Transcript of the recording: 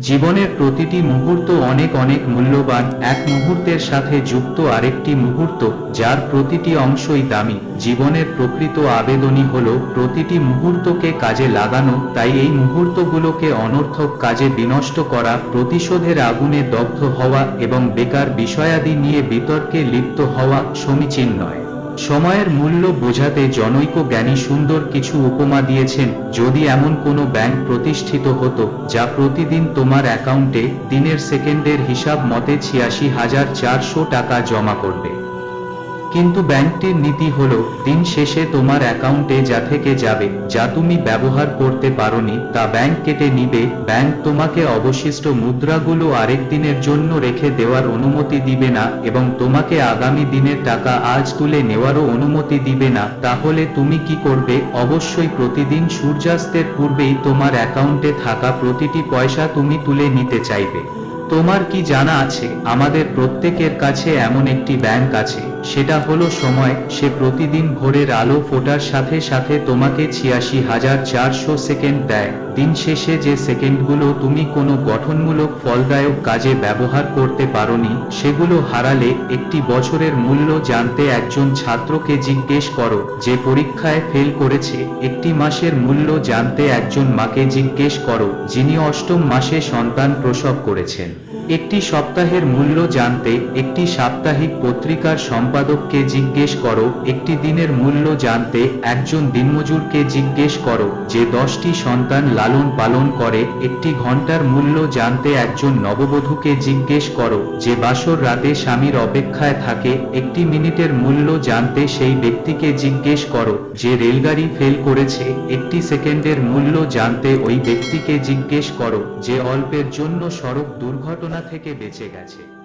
জীবনের প্রতিটি মুহূর্ত অনেক অনেক মূল্যবান, এক মুহূর্তের সাথে যুক্ত আরেকটি মুহূর্ত, যার প্রতিটি অংশই দামি। জীবনের প্রকৃত আবেদনই হল প্রতিটি মুহূর্তকে কাজে লাগানো, তাই এই মুহূর্তগুলোকে অনর্থক কাজে বিনষ্ট করা, প্রতিশোধের আগুনে দগ্ধ হওয়া এবং বেকার বিষয়াদি নিয়ে বিতর্কে লিপ্ত হওয়া সমীচীন নয়। সময়ের মূল্য বোঝাতে জনৈক জ্ঞানী সুন্দর কিছু উপমা দিয়েছেন, যদি এমন কোনো ব্যাংক প্রতিষ্ঠিত হতো, যা প্রতিদিন তোমার অ্যাকাউন্টে দিনের সেকেন্ডের হিসাব মতে ছিয়াশি হাজার চারশো টাকা জমা করবে। কিন্তু ব্যাংকটির নীতি হলো, দিন শেষে তোমার অ্যাকাউন্টে যা থেকে যাবে, যা তুমি ব্যবহার করতে পারোনি, তা ব্যাংক কেটে নিবে, ব্যাংক তোমাকে অবশিষ্ট মুদ্রাগুলো আরেক দিনের জন্য রেখে দেওয়ার অনুমতি দিবে না, এবং তোমাকে আগামী দিনের টাকা আজ তুলে নেওয়ারও অনুমতি দিবে না, তাহলে তুমি কি করবে? অবশ্যই প্রতিদিন সূর্যাস্তের পূর্বেই তোমার অ্যাকাউন্টে থাকা প্রতিটি পয়সা তুমি তুলে নিতে চাইবে। তোমার কি জানা আছে, আমাদের প্রত্যেকের কাছে এমন একটি ব্যাংক আছে, সেটা হলো সময়, সে প্রতিদিন ভোরের আলো ফোটার সাথে সাথে তোমাকে ছিয়াশি হাজার চারশো সেকেন্ড দেয়, দিন শেষে যে সেকেন্ডগুলো তুমি কোনো গঠনমূলক ফলদায়ক কাজে ব্যবহার করতে পারোনি, সেগুলো হারালে একটি বছরের মূল্য জানতে একজন ছাত্রকে জিজ্ঞেস করো, যে পরীক্ষায় ফেল করেছে, একটি মাসের মূল্য জানতে একজন মাকে জিজ্ঞেস করো, যিনি অষ্টম মাসে সন্তান প্রসব করেছেন। একটি সপ্তাহের মূল্য জানতে একটি সাপ্তাহিক পত্রিকার সম্পাদককে জিজ্ঞেস করো, একটি দিনের মূল্য জানতে একজন দিনমজুরকে জিজ্ঞেস করো, যে দশটি সন্তান লালন পালন করে, একটি ঘণ্টার মূল্য জানতে একজন নববধূকে জিজ্ঞেস করো, যে বাসর রাতে স্বামীর অপেক্ষায় থাকে, একটি মিনিটের মূল্য জানতে সেই ব্যক্তিকে জিজ্ঞেস করো, যে রেলগাড়ি ফেল করেছে, একটি সেকেন্ডের মূল্য জানতে ওই ব্যক্তিকে জিজ্ঞেস করো, যে অল্পের জন্য সড়ক দুর্ঘটনা থেকে বেঁচে গেছে।